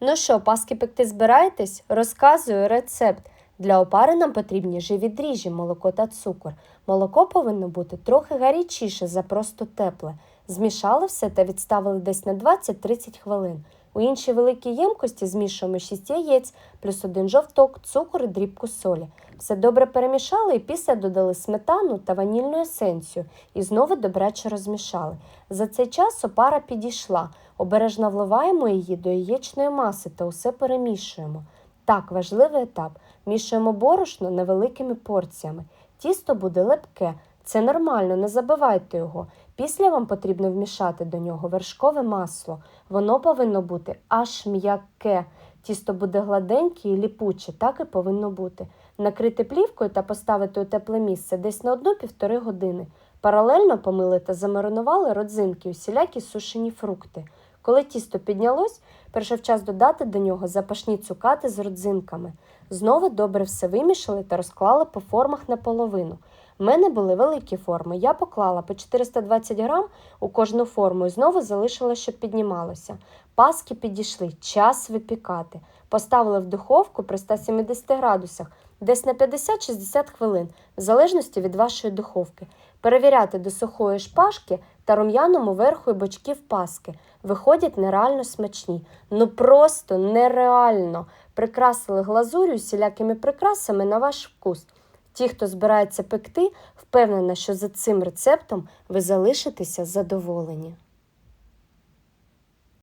Ну що, паски пекти збираєтесь? Розказую рецепт. Для опари нам потрібні живі дріжджі, молоко та цукор. Молоко повинно бути трохи гарячіше за просто тепле. Змішали все та відставили десь на 20-30 хвилин. У іншій великій ємкості змішуємо 6 яєць, плюс один жовток, цукор і дрібку солі. Все добре перемішали і після додали сметану та ванільну есенцію і знову добряче розмішали. За цей час опара підійшла. Обережно вливаємо її до яєчної маси та усе перемішуємо. Так, важливий етап. Мішуємо борошно невеликими порціями. Тісто буде лепке. Це нормально, не забивайте його. Після вам потрібно вмішати до нього вершкове масло. Воно повинно бути аж м'яке. Тісто буде гладеньке і ліпуче, так і повинно бути. Накрити плівкою та поставити у тепле місце десь на 1-1,5 години. Паралельно помили та замаринували родзинки, усілякі сушені фрукти. Коли тісто піднялось, прийшов час додати до нього запашні цукати з родзинками. Знову добре все вимішали та розклали по формах наполовину. У мене були великі форми. Я поклала по 420 грам у кожну форму і знову залишила, щоб піднімалося. Паски підійшли, час випікати. Поставили в духовку при 170 градусах десь на 50-60 хвилин, в залежності від вашої духовки. Перевіряти до сухої шпажки та рум'яному верху і бочків паски. Виходять нереально смачні. Ну просто нереально. Прикрасили глазурю всілякими прикрасами на ваш вкус. Ті, хто збирається пекти, впевнена, що за цим рецептом ви залишитеся задоволені.